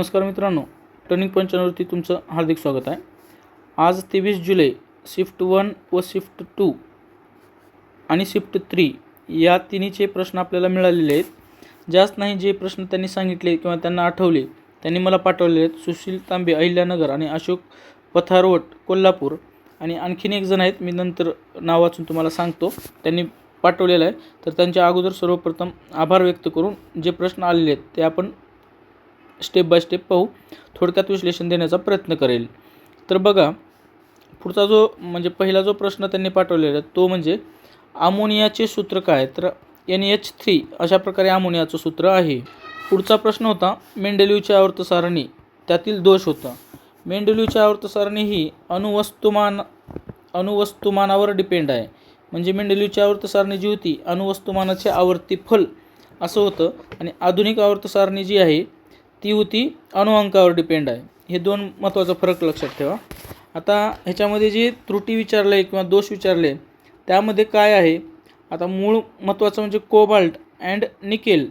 नमस्कार मित्रांनो turning point चॅनलवरती तुमचं हार्दिक स्वागत आहे. आज तेवीस जुलै शिफ्ट वन व शिफ्ट टू आणि शिफ्ट थ्री या तिन्हीचे प्रश्न आपल्याला मिळालेले आहेत. जास्त नाही जे प्रश्न त्यांनी सांगितले किंवा त्यांना आठवले त्यांनी मला पाठवलेले आहेत. सुशील तांबे अहिल्यानगर आणि अशोक पथारवट कोल्हापूर आणि आणखीन एक जण आहेत मी नंतर नाव वाचून तुम्हाला सांगतो. त्यांनी पाठवलेलं आहे. तर त्यांच्या अगोदर सर्वप्रथम आभार व्यक्त करून जे प्रश्न आलेले आहेत ते आपण स्टेप बाय स्टेप पाहू थोडक्यात विश्लेषण देण्याचा प्रयत्न करेल. तर बघा पुढचा जो म्हणजे पहिला जो प्रश्न त्यांनी पाठवलेला तो म्हणजे अमोनियाचे सूत्र काय? तर एन एच थ्री अशा प्रकारे अमोनियाचं सूत्र आहे. पुढचा प्रश्न होता मेंडेल्यूची आवर्त सारणी त्यातील दोष होता. मेंडेल्यूच्या आवर्तसारणी ही अणुवस्तुमान अणुवस्तुमानावर डिपेंड आहे. म्हणजे मेंडेल्यूची आवर्त सारणी जी होती अणुवस्तुमानाचे आवर्ती फल असं होतं. आणि आधुनिक आवर्तसारणी जी आहे ती होती अणुअंकावर डिपेंड आहे. हे दोन महत्त्वाचा फरक लक्षात ठेवा. आता ह्याच्यामध्ये जे त्रुटी विचारले किंवा दोष विचारले त्यामध्ये काय आहे? आता मूळ महत्त्वाचं म्हणजे कोबाल्ट अँड निकेल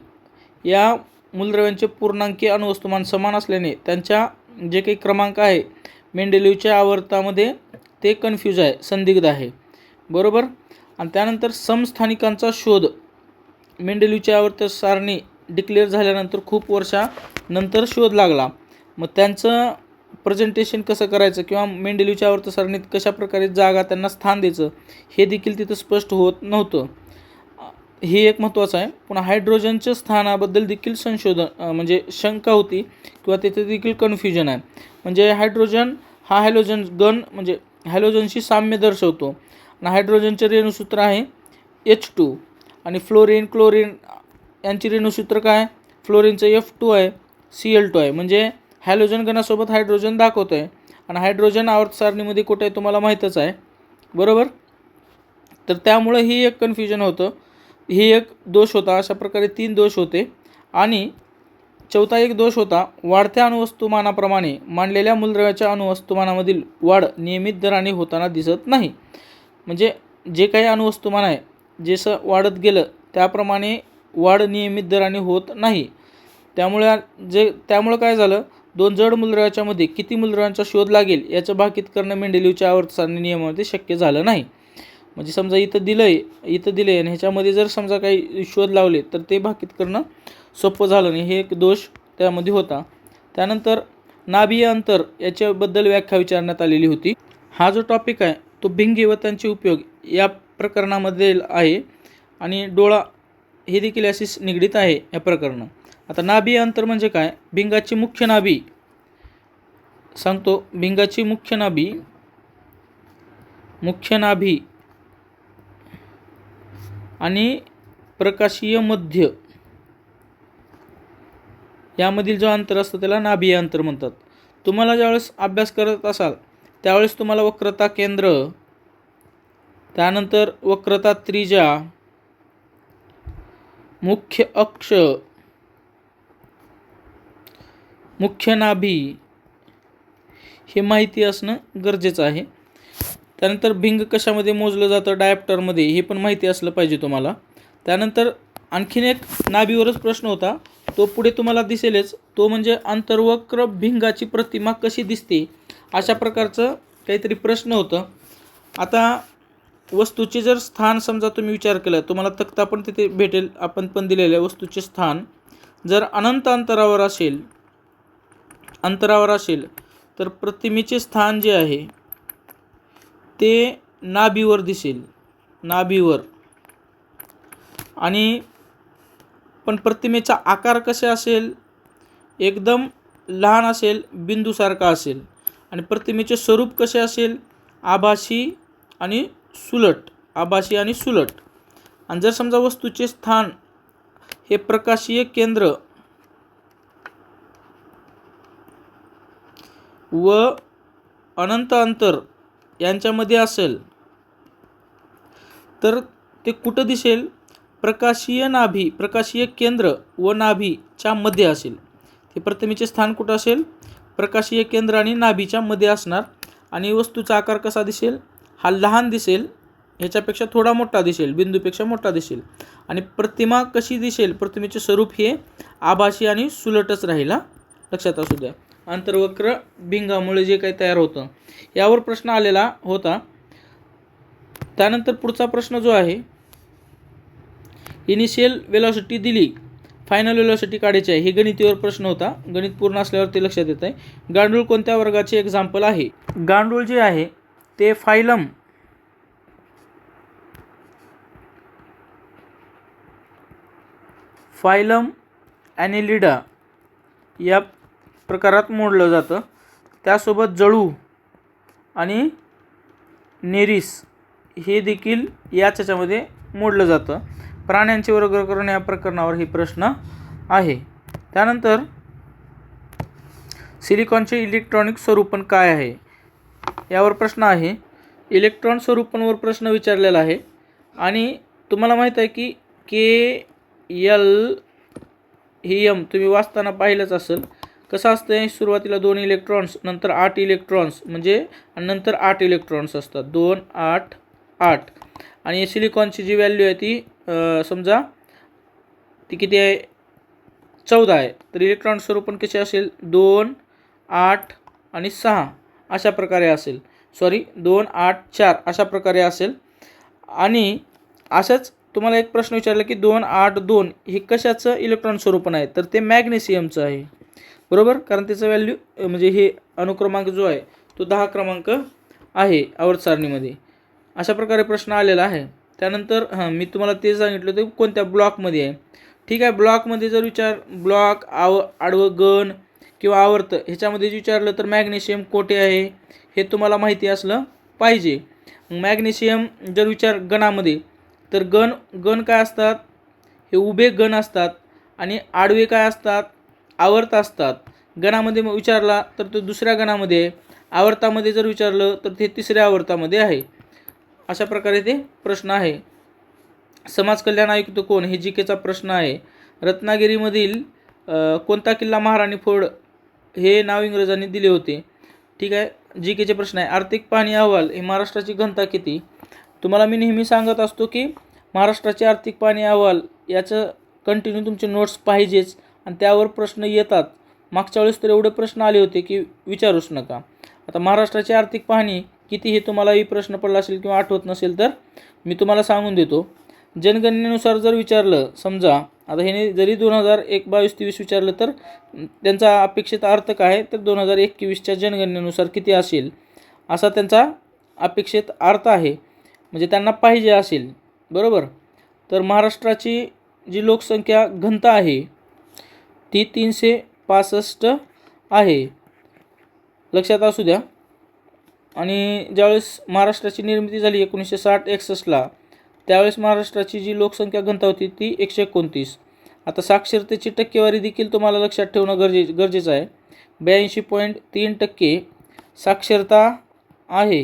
या मूलद्रव्यांचे पूर्णांकी अणुवस्तुमान समान असल्याने त्यांच्या जे काही क्रमांक आहे मेंडेलिव्हच्या आवर्तामध्ये ते कन्फ्यूज आहे संदिग्ध आहे. बरोबर? आणि त्यानंतर समस्थानिकांचा शोध. मेंडेलिव्हच्या आवर्त सारणी डिक्लेअर झाल्यानंतर खूप वर्षानंतर शोध लागला. मग त्यांचं प्रेझेंटेशन कसं करायचं किंवा मेंडेलिवच्या वर्तसारणीत कशाप्रकारे कशा प्रकारे जागा त्यांना स्थान द्यायचं हे देखील तिथं स्पष्ट होत नव्हतं. हे एक महत्त्वाचं आहे. पुन्हा हायड्रोजनच्या स्थानाबद्दल देखील संशोधन म्हणजे शंका होती किंवा तिथे देखील कन्फ्युजन आहे. म्हणजे हायड्रोजन हा हॅलोजन गण म्हणजे हॅलोजनशी साम्य दर्शवतो. आणि हायड्रोजनचे रेणुसूत्र आहे एच टू आणि फ्लोरिन क्लोरिन यांची रेणूसूत्र काय? फ्लोरिनचं एफ टू आहे सी एल टू आहे. म्हणजे हॅलोजन गणासोबत हायड्रोजन दाखवतं आहे आणि हायड्रोजन आवर्त सारणीमध्ये कुठे आहे तुम्हाला माहीतच आहे. बरोबर? तर त्यामुळं ही एक कन्फ्युजन होतं. ही एक दोष होता. अशा प्रकारे तीन दोष होते. आणि चौथा एक दोष होता. वाढत्या अणुवस्तुमानाप्रमाणे मांडलेल्या मूलद्रव्याच्या अणुवस्तुमानामधील वाढ नियमित दराने होताना दिसत नाही. म्हणजे जे काही अणुवस्तुमान आहे जसं वाढत गेलं त्याप्रमाणे वाढ नियमित दराने होत नाही. त्यामुळे जे त्यामुळं काय झालं? दोन जड मूलद्रव्याच्यामध्ये किती मूलद्रव्यांचा शोध लागेल याचं भाकीत करणं मेंडेल्यूच्या आवर्तारणी नियमामध्ये शक्य झालं नाही. म्हणजे समजा इथं दिलं आहे इथं दिलं आहे आणि ह्याच्यामध्ये जर समजा काही शोध लावले तर ते भाकीत करणं सोपं झालं नाही. हे एक दोष त्यामध्ये होता. त्यानंतर नाभीय अंतर याच्याबद्दल व्याख्या विचारण्यात आलेली होती. हा जो टॉपिक आहे तो भिंगी व त्यांचे उपयोग या प्रकरणामध्ये आहे. आणि डोळा हे देखील अशी निगडीत आहे या प्रकरणं. आता नाभी अंतर म्हणजे काय? भिंगाची मुख्य नाभी. सांगतो भिंगाची मुख्य नाभी मुख्य नाभी आणि प्रकाशीय मध्य. यामधील जो अंतर असतं त्याला नाभीय अंतर म्हणतात. तुम्हाला ज्यावेळेस अभ्यास करत असाल त्यावेळेस तुम्हाला वक्रता केंद्र त्यानंतर वक्रता त्रिजा मुख्य अक्ष मुख्य नाभी हे माहिती असणं गरजेचं आहे. त्यानंतर भिंग कशामध्ये मोजलं जातं? डायप्टरमध्ये हे पण माहिती असलं पाहिजे तुम्हाला. त्यानंतर आणखीन एक नाभीवरच प्रश्न होता. तो पुढे तुम्हाला दिसेलच. तो म्हणजे अंतर्वक्र भिंगाची प्रतिमा कशी दिसते? अशा प्रकारचं काहीतरी प्रश्न होतं. आता वस्तूचे जर स्थान समजा तुम्ही विचार केला तुम्हाला तक्ता पण तिथे भेटेल आपण पण दिलेलं आहे वस्तूचे स्थान. जर अनंत अंतरावर असेल अंतरावर असेल तर प्रतिमेचे स्थान जे आहे ते नाभीवर दिसेल. नाभीवर. आणि पण प्रतिमेचा आकार कसे असेल? एकदम लहान असेल बिंदूसारखा असेल. आणि प्रतिमेचे स्वरूप कसे असेल? आभासी आणि सुलट आभासी आणि सुलट. आणि जर समजा वस्तूचे स्थान हे प्रकाशीय केंद्र व अनंत अंतर यांच्यामध्ये असेल तर ते कुठं दिसेल? प्रकाशीय नाभी प्रकाशीय केंद्र व नाभीच्या मध्ये असेल. ते प्रतिमेचे स्थान कुठं असेल? प्रकाशीय केंद्र आणि नाभीच्या मध्ये असणार. आणि वस्तूचा आकार कसा दिसेल? हा लहान दिसेल ह्याच्यापेक्षा थोडा मोठा दिसेल बिंदूपेक्षा मोठा दिसेल. आणि प्रतिमा कशी दिसेल प्रतिमेचे स्वरूप हे आभासी आणि सुलटच राहील लक्षात असू द्या. अंतर्वक्र भिंगामुळे जे काही तयार होतं यावर प्रश्न आलेला होता. त्यानंतर पुढचा प्रश्न जो आहे इनिशियल वेलॉसिटी दिली फायनल वेलॉसिटी काढायची आहे हे गणितीवर प्रश्न होता. गणित पूर्ण असल्यावर ते लक्षात येत आहे गांडूळ कोणत्या वर्गाचे एक्झाम्पल आहे? गांडूळ जे आहे ते फायलम फायलम ॲनिलिडा या प्रकारात मोडलं जातं. त्यासोबत जळू आणि नेरिस हे देखील याच ह्याच्यामध्ये मोडलं जातं. प्राण्यांचे वर्गीकरण या प्रकरणावर हे प्रश्न आहे. त्यानंतर सिलिकॉनचे इलेक्ट्रॉनिक स्वरूपण काय आहे? यावर प्रश्न आहे. इलेक्ट्रॉन स्वरूपांवर प्रश्न विचारलेला आहे. आणि तुम्हाला माहीत आहे की के यल ही यम तुम्ही वाचताना पाहिलंच असेल. कसं असतं आहे सुरुवातीला दोन इलेक्ट्रॉन्स नंतर आठ इलेक्ट्रॉन्स म्हणजे नंतर आठ इलेक्ट्रॉन्स असतात. दोन आठ आठ. आणि सिलिकॉनची जी व्हॅल्यू आहे ती समजा ती किती आहे? चौदा आहे. तर इलेक्ट्रॉन स्वरूपण कसे असेल? दोन आठ आणि सहा. अशा प्रकारे असेल. सॉरी दोन आठ चार अशा प्रकारे असेल. आणि असंच तुम्हाला एक प्रश्न विचारला की दोन आठ दोन हे कशाचं इलेक्ट्रॉन स्वरूपण आहे? तर ते मॅग्नेशियमचं आहे. बरोबर? कारण त्याचं व्हॅल्यू म्हणजे हे अनुक्रमांक जो आहे तो दहा क्रमांक आहे आवर्त सारणीमध्ये. अशा प्रकारे प्रश्न आलेला आहे. त्यानंतर हां मी तुम्हाला ते सांगितलं होतं कोणत्या ब्लॉकमध्ये आहे. ठीक आहे ब्लॉकमध्ये जर विचार ब्लॉक आव आडवं गण किंवा आवर्त ह्याच्यामध्ये विचारलं तर मॅग्नेशियम कोठे आहे हे तुम्हाला माहिती असलं पाहिजे. मॅग्नेशियम जर विचार गणामध्ये तर गण गण काय असतात? हे उभे गण असतात आणि आडवे काय असतात? आवर्त असतात. गणामध्ये मग विचारला तर तो दुसऱ्या गणामध्ये आहे आवर्तामध्ये जर विचारलं तर ते तिसऱ्या आवर्तामध्ये आहे. अशा प्रकारे ते प्रश्न आहे. समाज कल्याण आयुक्त कोण? हे जी केचा प्रश्न आहे. रत्नागिरीमधील कोणता किल्ला महाराणी फोड हे नाव इंग्रजांनी दिले होते. ठीक आहे? जी केचे प्रश्न आहे. आर्थिक पाहणी अहवाल हे महाराष्ट्राची घनता किती? तुम्हाला मी नेहमी सांगत असतो की महाराष्ट्राचे आर्थिक पाहणी अहवाल याचं कंटिन्यू तुमचे नोट्स पाहिजेच आणि त्यावर प्रश्न येतात. मागच्या वेळेस तर एवढे प्रश्न आले होते की विचारूच नका. आता महाराष्ट्राची आर्थिक पाहणी किती हे तुम्हालाही प्रश्न पडला असेल किंवा आठवत नसेल तर मी तुम्हाला सांगून देतो. जनगणनेनुसार जर विचारलं समजा आता ह्याने जरी दोन हजार एक बावीस तेवीस विचारलं तर त्यांचा अपेक्षित अर्थ काय तर दोन हजार एकवीसच्या जनगणनेनुसार किती असेल? असा त्यांचा अपेक्षित अर्थ आहे. म्हणजे त्यांना पाहिजे असेल. बरोबर? तर महाराष्ट्राची जी लोकसंख्या घनता आहे ती तीनशे पासष्ट आहे. लक्षात असू द्या. आणि ज्यावेळेस महाराष्ट्राची निर्मिती झाली एकोणीसशे साठ एकसष्टला त्यावेळेस महाराष्ट्राची जी लोकसंख्या घनता होती ती एकशे एकोणतीस. आता साक्षरतेची टक्केवारी देखील तुम्हाला लक्षात ठेवणं गरजे गरजेचं आहे. ब्याऐंशी पॉईंट तीन टक्के साक्षरता आहे.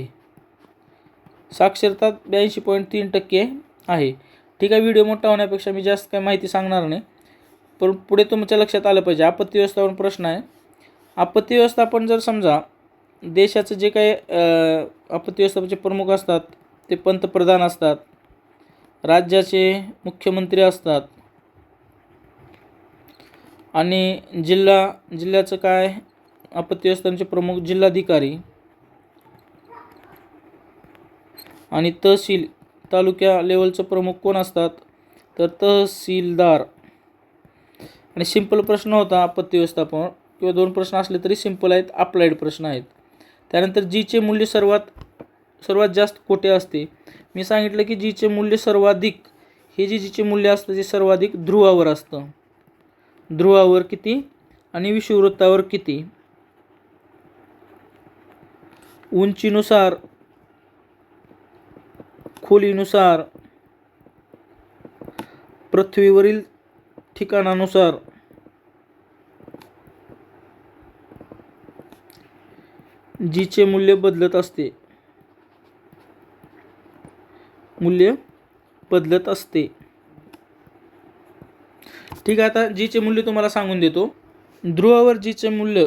साक्षरता ब्याऐंशी पॉईंट तीन टक्के आहे. ठीक आहे व्हिडिओ मोठा होण्यापेक्षा मी जास्त काही माहिती सांगणार नाही. पण पुढे तुमच्या लक्षात आलं पाहिजे. आपत्ती व्यवस्थापन प्रश्न आहे. आपत्ती व्यवस्थापन जर समजा देशाचं जे काही आपत्ती व्यवस्थापनाचे प्रमुख असतात ते पंतप्रधान असतात राज्याचे मुख्यमंत्री असतात. आणि जिल्हा जिल्ह्याचं काय? आपत्ती व्यवस्थापनाचे प्रमुख जिल्हाधिकारी. आणि तहसील तालुक्या लेवलचं प्रमुख कोण असतात? तर तहसीलदार. आणि सिंपल प्रश्न होता आपत्ती व्यवस्थापन. किंवा दोन प्रश्न असले तरी सिंपल आहेत अप्लाइड प्रश्न आहेत. त्यानंतर जीचे मूल्य सर्वात सर्वात जास्त कोठे असते? मी सांगितलं की जीचे मूल्य सर्वाधिक हे जे जीचे मूल्य असतं ते सर्वाधिक ध्रुवावर असतं. ध्रुवावर किती? आणि विषुववृत्तावर किती? उंचीनुसार खोलीनुसार पृथ्वीवरील ठिकाणानुसार. जीचे मूल्य बदलत असते. मूल्य बदलत असते. ठीक आहे आता जीचे मूल्य तुम्हाला सांगून देतो. ध्रुवावर जीचे मूल्य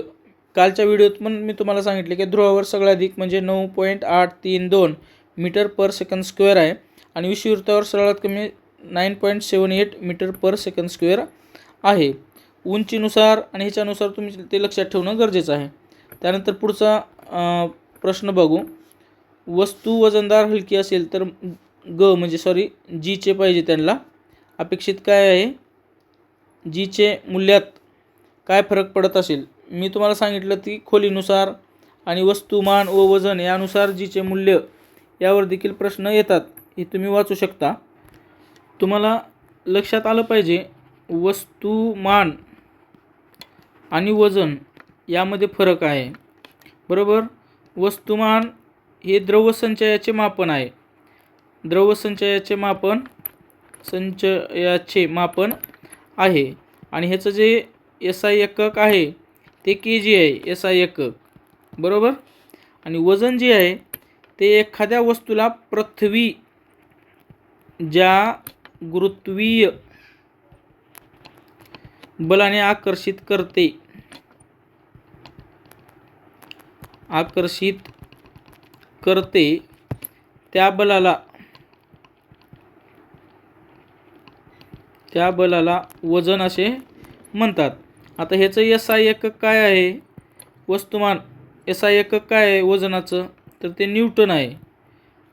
कालच्या व्हिडिओत पण मी तुम्हाला सांगितले की ध्रुवावर सगळ्याधिक म्हणजे नऊ पॉईंट आठ तीन दोन मीटर पर सेकंद स्क्वेअर आहे. आणि विषुववृत्तावर सर्वात कमी nine point seven eight metre per second square आहे. उंचीनुसार आणि ह्याच्यानुसार तुम्ही ते लक्षात ठेवणं गरजेचं आहे. त्यानंतर पुढचा प्रश्न बघू. वस्तू वजनदार हलकी असेल तर ग म्हणजे सॉरी जीचे पाहिजे त्यांना. अपेक्षित काय आहे? जीचे मूल्यात काय फरक पडत असेल? मी तुम्हाला सांगितलं की खोलीनुसार आणि वस्तुमान व वजन यानुसार जीचे मूल्य यावर देखील प्रश्न येतात. हे तुम्ही वाचू शकता. तुम्हाला लक्षात आलं पाहिजे वस्तुमान आणि वजन यामध्ये फरक आहे. बरोबर? वस्तुमान हे द्रवसंचयाचे मापन आहे. द्रवसंचयाचे मापन संचयाचे मापन आहे. आणि ह्याचं जे एस आय एकक आहे ते के जी आहे एस आय एकक. बरोबर? आणि वजन जे आहे ते एखाद्या वस्तूला पृथ्वी ज्या गुरुत्वीय बलाने आकर्षित करते आकर्षित करते त्या बलाला त्या बलाला वजन असे म्हणतात. आता ह्याचं एस आय एकक काय आहे? वस्तुमान एस आय एकक काय आहे वजनाचं? तर ते न्यूटन आहे.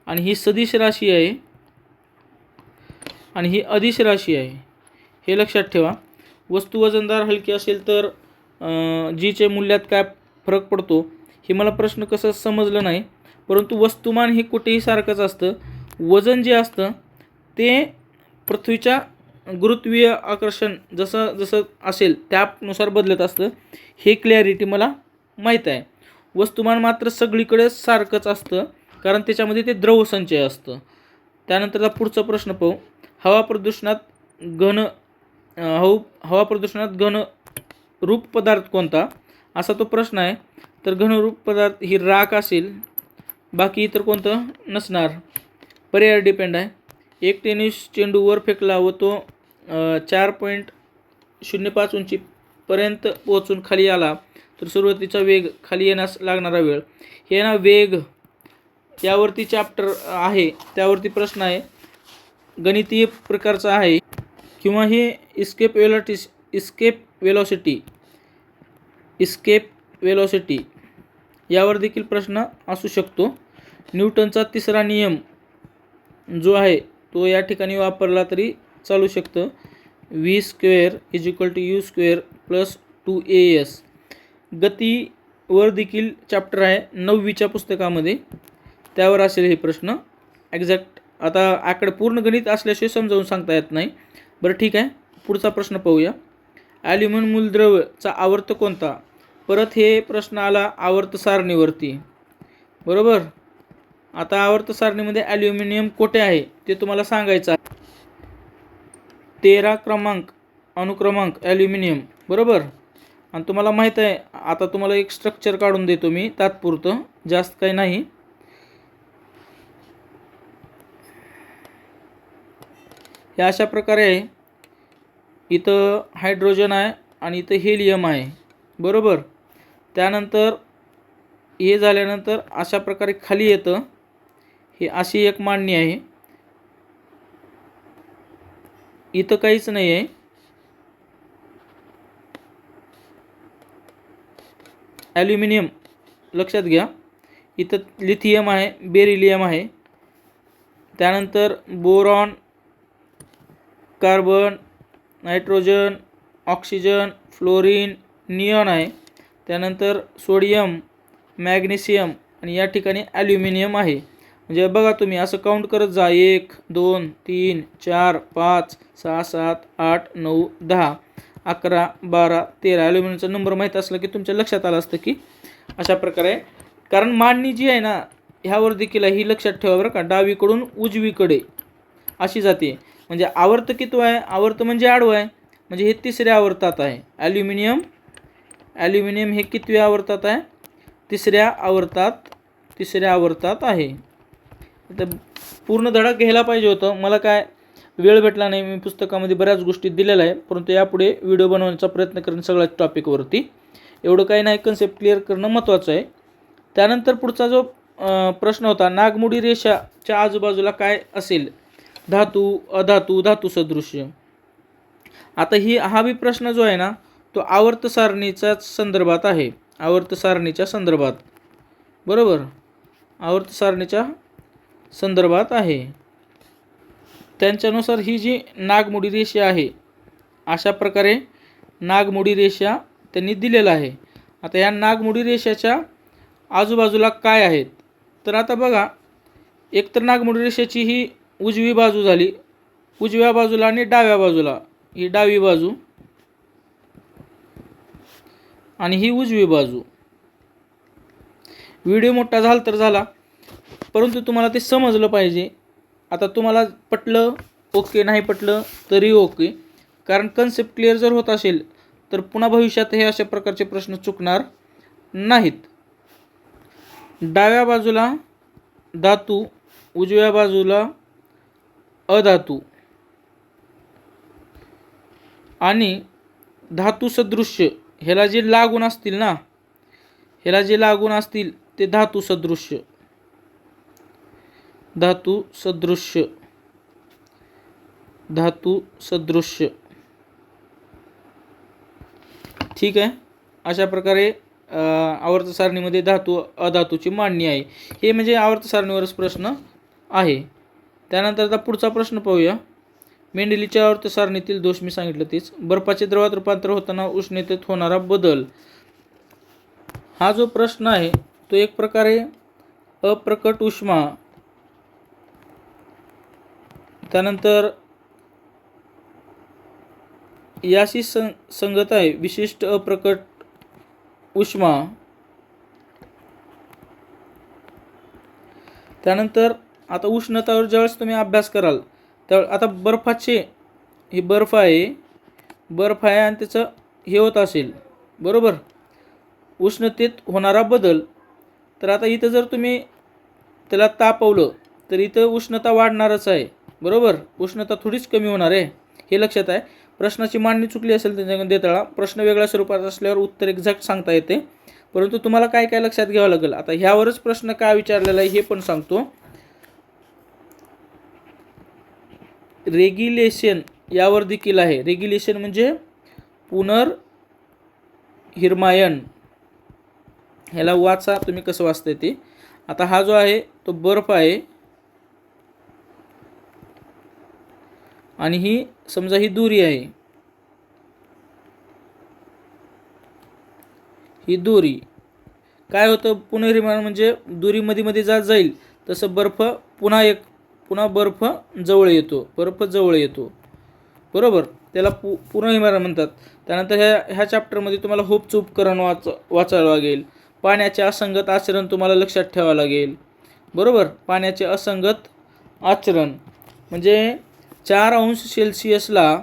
आणि ही सदिश राशी आहे. आणि ही अदिश राशी आहे. हे लक्षात ठेवा. वस्तू वजनदार हलकी असेल तर जीचे मूल्यात काय फरक पडतो? हे मला प्रश्न कसं समजलं नाही. परंतु वस्तुमान हे कुठेही सारखंच असतं. वजन जे असतं ते पृथ्वीच्या गुरुत्वीय आकर्षण जसं जसं असेल त्यानुसार बदलत असतं. हे क्लॅरिटी मला माहीत आहे. वस्तुमान मात्र सगळीकडे सारखंच असतं कारण त्याच्यामध्ये ते द्रवसंचय असतं. त्यानंतरचा पुढचा प्रश्न पाहू. हवा प्रदूषणात घन अं, हव हवा प्रदूषणात घन रूप पदार्थ कोणता? असा तो प्रश्न आहे. तर घनरूप पदार्थ ही राख असेल. बाकी इतर कोणतं? नसणार. पर्याय डिपेंड आहे. एक टेनिस चेंडूवर फेकला व तो चार पॉईंट शून्य पाच उंचीपर्यंत पोहोचून खाली आला तर सुरुवातीचा वेग खाली येण्यास लागणारा वेळ. हे ना वेग यावरती चॅप्टर आहे त्यावरती प्रश्न आहे. गणितीय प्रकारचा आहे. किंवा हे इस्केप वेलॉटिस इस्केप वेलॉसिटी इस्केप वेलॉसिटी यावर देखील प्रश्न असू शकतो. न्यूटनचा तिसरा नियम जो आहे तो या ठिकाणी वापरला तरी चालू शकतं. V square is equal to U square plus two A S गतीवर देखील चॅप्टर आहे नववीच्या पुस्तकामध्ये. त्यावर असेल हे प्रश्न. एक्झॅक्ट आता आकडे पूर्ण गणित असल्याशिवाय समजावून सांगता येत नाही. बरं ठीक आहे. पुढचा प्रश्न पाहूया. ॲल्युमिनियम मूलद्रव्यचा आवर्त कोणता? परत हे प्रश्न आला आवर्त सारणीवरती. बरोबर? आता आवर्त सारणीमध्ये ॲल्युमिनियम कोठे आहे? ते तुम्हाला सांगायचं आहे. तेरा क्रमांक अनुक्रमांक ॲल्युमिनियम बरोबर? आणि तुम्हाला माहीत आहे आता तुम्हाला एक स्ट्रक्चर काढून देतो मी तात्पुरतं. जास्त काही नाही. हे अशा प्रकारे आहे. इथं हायड्रोजन आहे आणि इथं हेलियम आहे. बरोबर? त्यानंतर हे झाल्यानंतर अशा प्रकारे खाली येतं. ही अशी एक मांडणी आहे. इथं काहीच नाही आहे ॲल्युमिनियम लक्षात घ्या. इथं लिथियम आहे बेरिलियम आहे. त्यानंतर boron carbon nitrogen oxygen fluorine neon आहे. त्यानंतर सोडियम मॅग्नेशियम आणि या ठिकाणी ॲल्युमिनियम आहे. म्हणजे बघा तुम्ही असं काउंट करत जा. एक दोन तीन चार पाच सहा सात आठ नऊ दहा अकरा बारा तेरा. ॲल्युमिनियमचा नंबर माहीत असला की तुमच्या लक्षात आलं असतं की अशा प्रकारे. आहे. कारण मांडणी जी आहे ना ह्यावर देखील ही लक्षात ठेवा बरं का. डावीकडून उजवीकडे अशी जाते. म्हणजे आवर्त कितवं आहे? आवर्त म्हणजे आडवं आहे. म्हणजे हे तिसऱ्या आवर्तात आहे. ॲल्युमिनियम ॲल्युमिनियम हे कितव्या आवर्तात आहे? तिसऱ्या आवर्तात तिसऱ्या आवर्तात आहे. तर पूर्ण धडा घ्यायला पाहिजे होतं. मला काय वेळ भेटला नाही मी पुस्तकामध्ये बऱ्याच गोष्टी दिलेल्या आहे परंतु यापुढे व्हिडिओ बनवण्याचा प्रयत्न करेन सगळ्याच टॉपिकवरती एवढं काही नाही कन्सेप्ट क्लिअर करणं महत्त्वाचं आहे. त्यानंतर पुढचा जो प्रश्न होता नागमोडी रेषाच्या आजूबाजूला काय असेल? धातू अधातू धातू सदृश्य. आता ही हा बी प्रश्न जो आहे ना तो आवर्त सारणीच्या संदर्भात आहे. आवर्त सारणीच्या संदर्भात. बरोबर? आवर्त सारणीच्या संदर्भात आहे. त्यांच्यानुसार ही जी नागमोडी रेषा आहे अशा प्रकारे नागमोडी रेषा त्यांनी दिलेला आहे. आता या नागमोडी रेषाच्या आजूबाजूला काय आहेत? तर आता बघा एकतर नागमोडी रेषेची ही उजवी बाजू झाली. उजव्या बाजूला आणि डाव्या बाजूला. ही डावी बाजू आणि ही उजवी बाजू. व्हिडिओ मोठा झाला तर झाला. परंतु तुम्हाला ते समजलं पाहिजे. आता तुम्हाला पटलं ओके नाही पटलं तरी ओके. कारण कन्सेप्ट क्लिअर जर होत असेल तर पुन्हा भविष्यात हे अशा प्रकारचे प्रश्न चुकणार नाहीत. डाव्या बाजूला धातू उजव्या बाजूला अधातू. आणि धातू सदृश्य ह्याला जे लागून असतील ना ह्याला जे लागून असतील ते धातू सदृश्य. धातू सदृश्य. धातू सदृश्य. ठीक आहे? अशा प्रकारे आवर्त सारणीमध्ये धातू अधातूची मांडणी आहे. हे म्हणजे आवर्त सारणीवरच प्रश्न आहे. त्यानंतर आता पुढचा प्रश्न पाहूया. मेंढलीच्या आवर्त सारणीतील दोष मी सांगितलं तेच. बर्फाचे द्रवात रूपांतर होताना उष्णतेत होणारा बदल. हा जो प्रश्न आहे तो एक प्रकारे अप्रकट उष्मा त्यानंतर याशी सं संगत आहे. विशिष्ट अप्रकट उष्मा. त्यानंतर आता उष्णतावर ज्यावेळेस तुम्ही अभ्यास कराल त्यावेळेस आता बर्फाचे हे बर्फ आहे. बर्फ आहे आणि त्याचं हे होत असेल. बरोबर? उष्णतेत होणारा बदल. तर आता इथं जर तुम्ही त्याला तापवलं तर इथं उष्णता वाढणारच आहे. बरोबर? उष्णता थोडीच कमी होणार आहे. हे लक्षात आहे. प्रश्नाची मांडणी चुकली असेल त्याच्यामध्ये देताळा प्रश्न वेगळ्या स्वरूपात असल्यावर उत्तर एक्झॅक्ट सांगता येते. परंतु तुम्हाला काय काय लक्षात घ्यावं लागेल? आता ह्यावरच प्रश्न काय विचारलेला आहे हे पण सांगतो. रेग्युलेशन यावर देखील आहे. रेग्युलेशन म्हणजे पुनर हिरमायन ह्याला वाचा तुम्ही कसं वाचताय ते. आता हा जो आहे तो बर्फ आहे. आणि ही समजा ही दुरी आहे. ही दोरी. काय होतं? पुनर्निर्माण म्हणजे दुरी मध्ये मध्ये जात जाईल. तसं बर्फ पुन्हा एक पुन्हा बर्फ जवळ येतो. बर्फ जवळ येतो. बरोबर? त्याला पु पुनर्निर्माण म्हणतात. त्यानंतर ह्या ह्या चॅप्टरमध्ये तुम्हाला होप चुपकरण वाच वाचावं लागेल. पाण्याचे असंगत आचरण तुम्हाला लक्षात ठेवावं लागेल. बरोबर? पाण्याचे असंगत आचरण. म्हणजे चार अंश सेल्सिअसला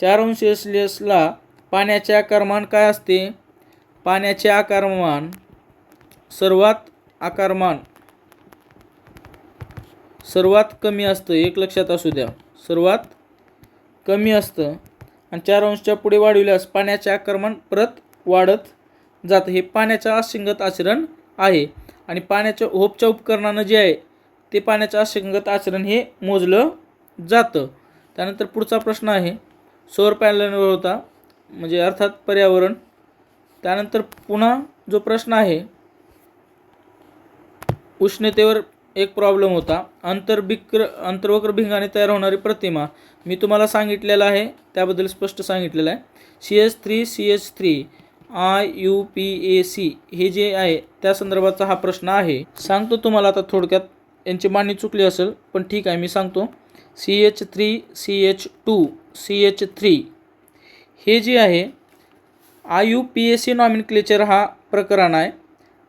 चार अंश सेल्सिअसला पाण्याचे आकारमान काय असते? पाण्याचे आकारमान सर्वात आकारमान सर्वात कमी असतं एक लक्षात असू द्या. सर्वात कमी असतं आणि चार अंशच्या पुढे वाढविल्यास पाण्याचे आकारमान परत वाढत जातं. हे पाण्याचं असंगत आचरण आहे. आणि पाण्याच्या होपच्या उपकरणानं जे आहे ते पाण्याचं असंगत आचरण हे मोजलं जातं. त्यानंतर पुढचा प्रश्न आहे. सौर पॅनलवर होता म्हणजे अर्थात पर्यावरण. त्यानंतर पुन्हा जो प्रश्न आहे उष्णतेवर एक प्रॉब्लेम होता. अंतर्बिक्र अंतर्वक्र भिंगाने तयार होणारी प्रतिमा. मी तुम्हाला सांगितलेलं आहे त्याबद्दल स्पष्ट सांगितलेलं आहे. C S three C H three I U P A C हे जे आहे त्या संदर्भाचा हा प्रश्न आहे. सांगतो तुम्हाला आता थोडक्यात यांची मांडणी चुकली असेल पण ठीक आहे मी सांगतो. C H three C H two C H three हे जे आहे I U P S C nomenclature हा प्रकरण आहे.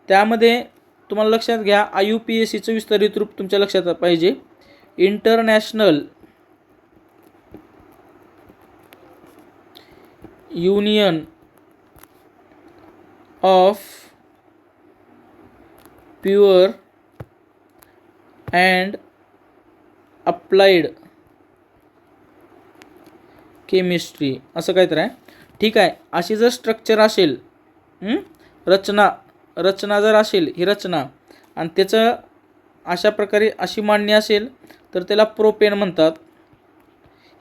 त्यामध्ये तुम्हाला लक्षात घ्या आय यू पी एस सीचं विस्तारित रूप तुमच्या लक्षात पाहिजे. International Union of Pure and Applied Chemistry असं काहीतरी आहे. ठीक आहे. अशी जर स्ट्रक्चर असेल रचना रचना जर असेल ही रचना आणि त्याचं अशा प्रकारे अशी मांडणी असेल तर त्याला प्रोपेन म्हणतात.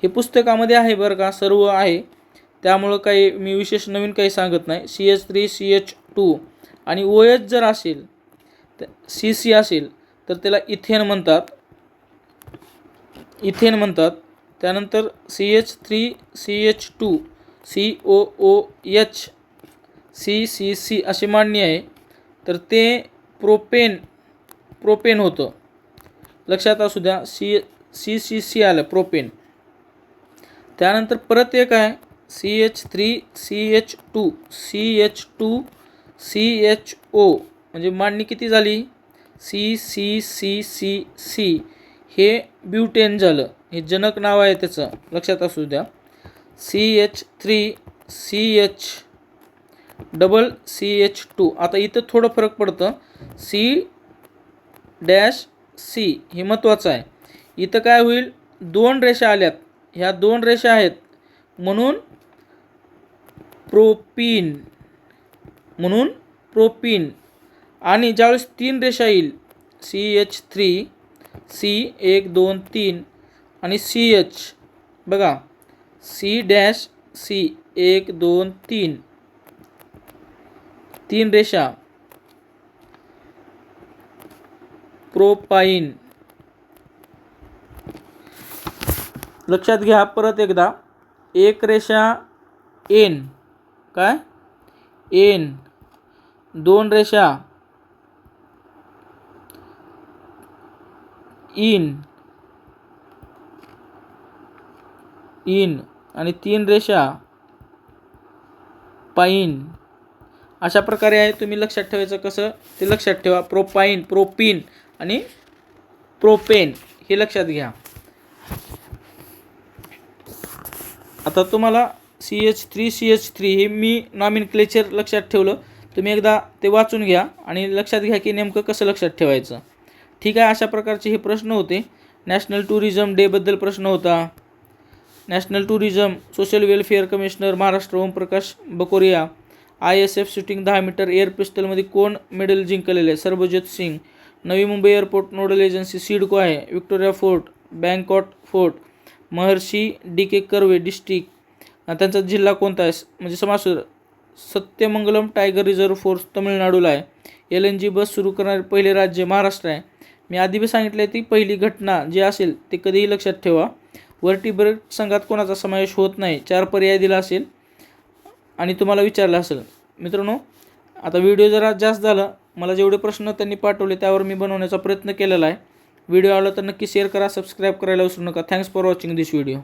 हे पुस्तकामध्ये आहे बरं का सर्व आहे. त्यामुळं काही मी विशेष नवीन काही सांगत नाही. C H three C H two आणि ओ एच जर असेल सी सी असेल तर त्याला इथेन म्हणतात. इथेन म्हणतात. त्यानंतर C H three C H two C O O H C C C अशी मांडणी आहे. तर ते प्रोपेन प्रोपेन होतं. लक्षात असू द्या सी सी सी सी आलं प्रोपेन. त्यानंतर परत एक आहे C H three C H two C H two C H O म्हणजे मांडणी किती झाली? C C C C C हे ब्युटेन झालं. हे जनक नाव आहे त्याचं. लक्षात असू द्या. C H three C H double C H two आता इथं थोडं फरक पडतं. सी डॅश सी हे महत्त्वाचं आहे. इथं काय होईल? दोन रेषा आल्यात. ह्या दोन रेषा आहेत. म्हणून प्रोपीन. म्हणून प्रोपीन. आणि ज्यावेळेस तीन रेषा येईल सी एच थ्री सी एक दोन तीन आणि सी एच. बघा. सी डॅश सी एक दोन तीन. तीन रेषा. प्रोपाईन. लक्षात घ्या परत एकदा. एक रेषा एन. काय? एन. दोन रेषा. इन. इन. आणि तीन रेषा. पाईन. अशा प्रकारे आहे तुम्ही लक्षात ठेवायचं कसं? ते लक्षात ठेवा. प्रोपाईन प्रोपिन आणि प्रोपेन. हे लक्षात घ्या. आता तुम्हाला C H three C H three हे मी नॉमिन क्लेचर लक्षात ठेवलं. तुम्ही एकदा ते वाचून घ्या आणि लक्षात घ्या की नेमकं कसं लक्षात ठेवायचं. ठीक आहे अशा प्रकारचे हे प्रश्न होते. नॅशनल टुरिझम डेबद्दल प्रश्न होता. National tourism social welfare commissioner Maharashtra Omprakash Bakoria I S F shooting दहा मीटर एअर पिस्टलमध्ये कोण मेडल जिंकलेले? आहे Sarabjeet Singh Navi Mumbai airport nodal agency CIDCO आहे. Victoria fort Bankot fort Maharshi D K Karve district त्यांचा जिल्हा कोणता आहे? म्हणजे समासूर सत्यमंगलम टायगर रिझर्व्ह फोर्स तमिळनाडूला आहे. एल एन जी बस सुरू करणारे पहिले राज्य महाराष्ट्र आहे. मी आधी बी सांगितलं आहे ती पहिली घटना जी असेल ते कधीही लक्षात ठेवा. वर्टिब्रेट संघात कोणाचा समावेश होत नाही चार पर्याय दिला असेल आणि तुम्हाला विचारलं असेल. मित्रांनो आता व्हिडिओ जरा जास्त झाला मला जेवढे प्रश्न त्यांनी पाठवले त्यावर मी बनवण्याचा प्रयत्न केलेला आहे. व्हिडिओ आवडला तर नक्की शेअर करा सबस्क्राईब करायला विसरू नका. Thanks for watching this video